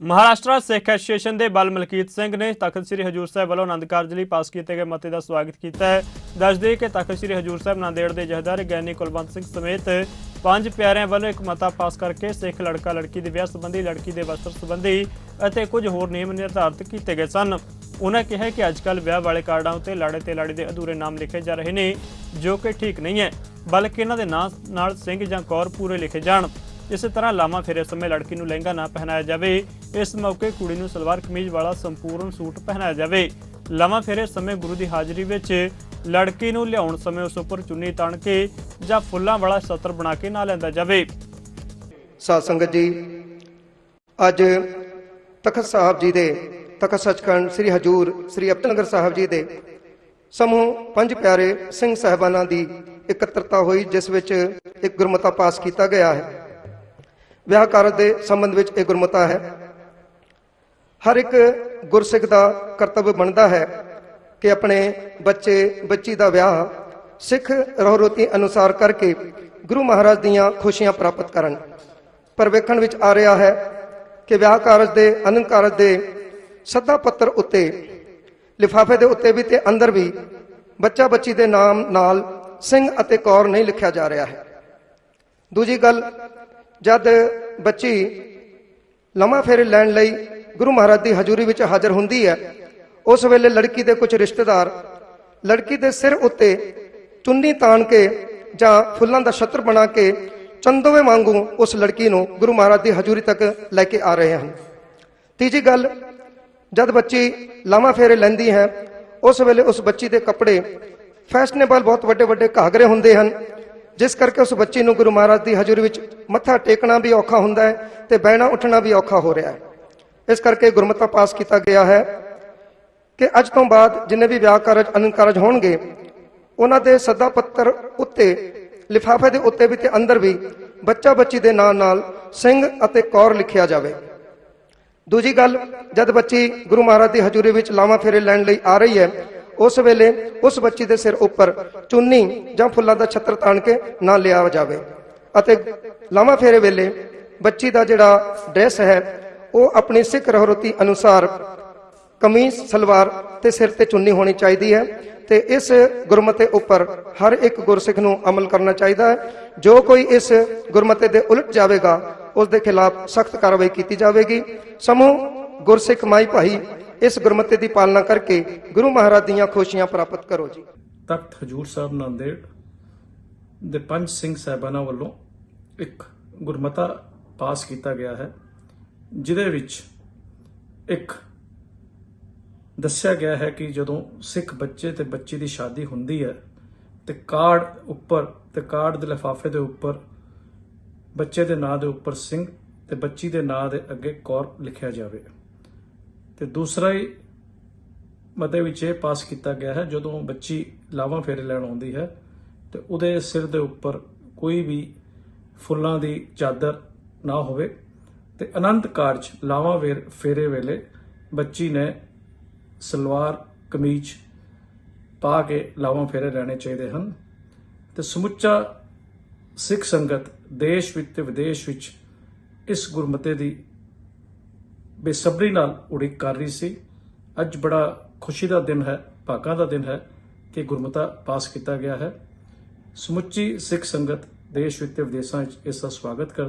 ਮਹਾਰਾਸ਼ਟਰ ਸਿੱਖ association ਦੇ ਬਲ ਮਲਕੀਤ ਸਿੰਘ ਨੇ ਤਖਤ ਸ੍ਰੀ ਹਜੂਰ ਸਾਹਿਬ ਵੱਲੋਂ ਆਨੰਦ ਕਾਰਜ ਲਈ ਪਾਸ ਕੀਤੇ ਗਏ ਮਤੇ ਦਾ ਸਵਾਗਤ ਕੀਤਾ ਹੈ। ਦੱਸਦੇ ਕਿ ਤਖਤ ਸ੍ਰੀ ਹਜੂਰ ਸਾਹਿਬ ਨਾਂਦੇੜ ਦੇ ਜਹਦਾਰ ਗਿਆਨੀ ਕੁਲਵੰਤ ਸਿੰਘ ਸਮੇਤ ਪੰਜ ਪਿਆਰਿਆਂ ਵੱਲੋਂ ਇੱਕ ਮਤਾ ਪਾਸ ਕਰਕੇ ਸਿੱਖ ਲੜਕਾ ਲੜਕੀ ਦੇ ਵਿਆਹ ਸੰਬੰਧੀ, ਲੜਕੀ ਦੇ ਵਸਤਰ ਸੰਬੰਧੀ ਅਤੇ ਕੁਝ ਹੋਰ ਨਿਯਮ ਨਿਰਧਾਰਤ ਕੀਤੇ ਗਏ ਸਨ। ਉਹਨਾਂ ਕਿਹਾ ਕਿ ਅੱਜਕੱਲ ਵਿਆਹ ਵਾਲੇ ਕਾਰਡਾਂ ਉੱਤੇ ਲਾੜੇ ਤੇ ਲਾੜੀ ਦੇ ਅਧੂਰੇ ਨਾਮ ਲਿਖੇ ਜਾ ਰਹੇ ਨੇ, ਜੋ ਕਿ ਠੀਕ ਨਹੀਂ ਹੈ, ਬਲਕਿ ਇਹਨਾਂ ਦੇ ਨਾਂ ਨਾਲ ਸਿੰਘ ਜਾਂ ਕੌਰ ਪੂਰੇ ਲਿਖੇ ਜਾਣ। ਇਸੇ ਤਰ੍ਹਾਂ ਲਾਮਾ ਫੇਰੇ ਸਮੇਂ ਲੜਕੀ ਨੂੰ ਲਹਿੰਗਾ ਨਾ ਪਹਿਨਾਇਆ ਜਾਵੇ ਇਸ ਮੌਕੇ ਕੁੜੀ ਨੂੰ ਸਲਵਾਰ ਕਮੀਜ਼ ਵਾਲਾ ਸੰਪੂਰਨ ਸੂਟ ਪਹਿਨਾਇਆ ਜਾਵੇ। ਲਾਮਾ ਫੇਰੇ ਸਮੇਂ ਗੁਰੂ ਦੀ ਹਾਜ਼ਰੀ ਵਿੱਚ ਲੜਕੀ ਨੂੰ ਲਿਆਉਣ ਸਮੇਂ ਉਸ ਉੱਪਰ ਚੁੰਨੀ ਤਣ ਕੇ ਜਾਂ ਫੁੱਲਾਂ ਵਾਲਾ ਸਤਰ ਬਣਾ ਕੇ ਨਾ ਲੈਂਦਾ ਜਾਵੇ। ਸਾਧ ਸੰਗਤ ਜੀ, ਅੱਜ ਤਖਤ ਸਾਹਿਬ ਜੀ ਦੇ ਤਖਤ ਸੱਚਖੰਡ ਸ੍ਰੀ ਹਜੂਰ ਸ੍ਰੀ ਅਬਦਨਗਰ ਸਾਹਿਬ ਜੀ ਦੇ ਸਮੂਹ ਪੰਜ ਪਿਆਰੇ ਸਿੰਘ ਸਾਹਿਬਾਨਾਂ ਦੀ ਇਕੱਤਰਤਾ ਹੋਈ, ਜਿਸ ਵਿੱਚ ਇੱਕ ਗੁਰਮਤਾ ਪਾਸ ਕੀਤਾ ਗਿਆ ਹੈ। ਵਿਆਹ ਕਾਰਜ ਦੇ ਸੰਬੰਧ ਵਿੱਚ ਇਹ ਗੁਰਮਤਾ ਹੈ। ਹਰ ਇੱਕ ਗੁਰਸਿੱਖ ਦਾ ਕਰਤੱਵ ਬਣਦਾ ਹੈ ਕਿ ਆਪਣੇ ਬੱਚੇ, ਬੱਚੀ ਦਾ ਵਿਆਹ ਸਿੱਖ ਰੋਹਰੋਤੀ ਅਨੁਸਾਰ ਕਰਕੇ ਗੁਰੂ ਮਹਾਰਾਜ ਦੀਆਂ ਖੁਸ਼ੀਆਂ ਪ੍ਰਾਪਤ ਕਰਨ। ਪਰ ਵੇਖਣ ਵਿੱਚ ਆ ਰਿਹਾ ਹੈ ਕਿ ਵਿਆਹ ਕਾਰਜ ਦੇ, ਅਨੰਦ ਕਾਰਜ ਦੇ ਸੱਦਾ ਪੱਤਰ ਉੱਤੇ, ਲਿਫਾਫੇ ਦੇ ਉੱਤੇ ਵੀ ਤੇ ਅੰਦਰ ਵੀ ਬੱਚਾ ਬੱਚੀ ਦੇ ਨਾਮ ਨਾਲ ਸਿੰਘ ਅਤੇ ਕੌਰ ਨਹੀਂ ਲਿਖਿਆ ਜਾ ਰਿਹਾ ਹੈ। ਦੂਜੀ ਗੱਲ, ਜਦ ਬੱਚੀ ਲੰਮਾ ਫੇਰੇ ਲੈਣ ਲਈ ਗੁਰੂ ਮਹਾਰਾਜ ਦੀ ਹਜ਼ੂਰੀ ਵਿੱਚ ਹਾਜ਼ਰ ਹੁੰਦੀ ਹੈ। ਉਸ ਵੇਲੇ ਲੜਕੀ ਦੇ ਕੁਝ ਰਿਸ਼ਤੇਦਾਰ, ਲੜਕੀ ਦੇ ਸਿਰ ਉੱਤੇ ਚੁੰਨੀ ਤਾਣ ਕੇ ਜਾਂ ਫੁੱਲਾਂ ਦਾ ਛਤਰ ਬਣਾ ਕੇ ਚੰਦੋਵੇਂ ਵਾਂਗੂ ਉਸ ਲੜਕੀ ਨੂੰ ਗੁਰੂ ਮਹਾਰਾਜ ਦੀ ਹਜ਼ੂਰੀ ਤੱਕ ਲੈ ਕੇ ਆ ਰਹੇ ਹਨ। ਤੀਜੀ ਗੱਲ, ਜਦ ਬੱਚੀ ਲਾਮਾ ਫੇਰੇ ਲੈਂਦੀ ਹੈ, ਉਸ ਵੇਲੇ ਉਸ ਬੱਚੀ ਦੇ ਕੱਪੜੇ ਫੈਸ਼ਨੇਬਲ ਬਹੁਤ ਵੱਡੇ ਵੱਡੇ ਘਾਗਰੇ ਹੁੰਦੇ ਹਨ, ਜਿਸ ਕਰਕੇ ਉਸ ਬੱਚੀ ਨੂੰ ਗੁਰੂ ਮਹਾਰਾਜ ਦੀ ਹਜ਼ੂਰੀ ਵਿੱਚ ਮੱਥਾ ਟੇਕਣਾ ਵੀ ਔਖਾ ਹੁੰਦਾ ਹੈ ਤੇ ਬਹਿਣਾ ਉੱਠਣਾ ਵੀ ਔਖਾ ਹੋ ਰਿਹਾ ਹੈ। ਇਸ ਕਰਕੇ ਗੁਰਮਤਾ ਪਾਸ ਕੀਤਾ ਗਿਆ ਹੈ ਕਿ ਅੱਜ ਤੋਂ ਬਾਅਦ ਜਿੰਨੇ ਵੀ ਵਿਆਹ ਕਾਰਜ, ਅਨੰਦ ਕਾਰਜ ਹੋਣਗੇ, ਉਹਨਾਂ ਦੇ ਸੱਦਾ ਪੱਤਰ ਉੱਤੇ, ਲਿਫਾਫੇ ਦੇ ਉੱਤੇ ਵੀ ਤੇ ਅੰਦਰ ਵੀ ਬੱਚਾ ਬੱਚੀ ਦੇ ਨਾਂ ਨਾਲ ਸਿੰਘ ਅਤੇ ਕੌਰ ਲਿਖਿਆ ਜਾਵੇ। ਦੂਜੀ ਗੱਲ, ਜਦ ਬੱਚੀ ਗੁਰੂ ਮਹਾਰਾਜ ਦੀ ਹਜ਼ੂਰੀ ਵਿੱਚ ਲਾਵਾਂ ਫੇਰੇ ਲੈਣ ਲਈ ਆ ਰਹੀ ਹੈ, ਉਸ ਵੇਲੇ ਉਸ ਬੱਚੀ ਦੇ ਸਿਰ ਉੱਪਰ ਚੁੰਨੀ ਜਾਂ ਫੁੱਲਾਂ ਦਾ ਛੱਤਰ ਤਾਣ ਕੇ ਨਾ ਲਿਆ ਜਾਵੇ ਅਤੇ ਲਾਵਾਂ ਫੇਰੇ ਵੇਲੇ ਬੱਚੀ ਦਾ ਜਿਹੜਾ ਡਰੈਸ ਹੈ ਉਹ ਆਪਣੀ ਸਿੱਖ ਰਹਿਰਤੀ ਅਨੁਸਾਰ ਕਮੀਜ਼, ਸਲਵਾਰ ਤੇ ਸਿਰ ਤੇ ਚੁੰਨੀ ਹੋਣੀ ਚਾਹੀਦੀ ਹੈ ਤੇ ਇਸ ਗੁਰਮਤੇ ਉੱਪਰ ਹਰ ਇੱਕ ਗੁਰਸਿੱਖ ਨੂੰ ਅਮਲ ਕਰਨਾ ਚਾਹੀਦਾ ਹੈ। ਜੋ ਕੋਈ ਇਸ ਗੁਰਮਤੇ ਦੇ ਉਲਟ ਜਾਵੇਗਾ, ਉਸ ਦੇ ਖਿਲਾਫ ਸਖਤ ਕਾਰਵਾਈ ਕੀਤੀ ਜਾਵੇਗੀ। ਸਮੂਹ ਗੁਰਸਿੱਖ ਮਾਈ ਭਾਈ, ਇਸ ਗੁਰਮਤੇ ਦੀ ਪਾਲਣਾ ਕਰਕੇ ਗੁਰੂ ਮਹਾਰਾਜ ਦੀਆਂ ਖੁਸ਼ੀਆਂ ਪ੍ਰਾਪਤ ਕਰੋ ਜੀ। ਤਖਤ ਹਜੂਰ ਸਾਹਿਬ ਨਾਂਦੇੜ ਦੇ ਪੰਜ ਸਿੰਘ ਸਾਹਿਬਾਨਾਂ ਵੱਲੋਂ ਇੱਕ ਗੁਰਮਤਾ ਪਾਸ ਕੀਤਾ ਗਿਆ ਹੈ। ਜਿਹਦੇ ਵਿੱਚ ਇੱਕ ਦੱਸਿਆ ਗਿਆ ਹੈ ਕਿ ਜਦੋਂ ਸਿੱਖ ਬੱਚੇ ਤੇ ਬੱਚੀ ਦੀ ਸ਼ਾਦੀ ਹੁੰਦੀ ਹੈ, ਤੇ ਕਾਰਡ ਉੱਪਰ ਤੇ ਕਾਰਡ ਦੇ ਲਿਫਾਫੇ ਦੇ ਉੱਪਰ ਬੱਚੇ ਦੇ ਨਾਂ ਦੇ ਉੱਪਰ ਸਿੰਘ ਤੇ ਬੱਚੀ ਦੇ ਨਾਂ ਦੇ ਅੱਗੇ ਕੌਰ ਲਿਖਿਆ ਜਾਵੇ। ਤੇ ਦੂਸਰਾ ਹੀ ਮਤੇ ਵਿੱਚ ਇਹ ਪਾਸ ਕੀਤਾ ਗਿਆ ਹੈ, ਜਦੋਂ ਬੱਚੀ ਲਾਵਾਂ ਫੇਰੇ ਲੈਣ ਆਉਂਦੀ ਹੈ, ਤੇ ਉਹਦੇ ਸਿਰ ਦੇ ਉੱਪਰ ਕੋਈ ਵੀ ਫੁੱਲਾਂ ਦੀ ਚਾਦਰ ਨਾ ਹੋਵੇ ਤੇ ਅਨੰਤ ਕਾਰਜ ਲਾਵਾਂ ਵੇਰ- ਫੇਰੇ ਵੇਲੇ ਬੱਚੀ ਨੇ ਸਲਵਾਰ ਕਮੀਜ਼ ਪਾ ਕੇ ਲਾਵਾਂ ਫੇਰੇ ਰਹਿਣੇ ਚਾਹੀਦੇ ਹਨ। ਤੇ ਸਮੁੱਚਾ ਸਿੱਖ ਸੰਗਤ ਦੇਸ਼ ਵਿੱਚ ਤੇ ਵਿਦੇਸ਼ ਵਿੱਚ ਇਸ ਗੁਰਮਤੇ ਦੀ ਬੇਸਬਰੀ ਨਾਲ ਉਡੀਕ ਕਰ ਰਹੀ ਸੀ। ਅੱਜ ਬੜਾ ਖੁਸ਼ੀ ਦਾ ਦਿਨ ਹੈ, ਭਾਗਾਂ ਦਾ ਦਿਨ ਹੈ ਕਿ ਗੁਰਮਤਾ ਪਾਸ ਕੀਤਾ ਗਿਆ ਹੈ। ਸਮੁੱਚੀ ਸਿੱਖ ਸੰਗਤ ਦੇਸ਼ ਵਿੱਚ ਤੇ ਵਿਦੇਸ਼ਾਂ ਵਿੱਚ ਇਸ ਦਾ ਸਵਾਗਤ ਕਰਦੀ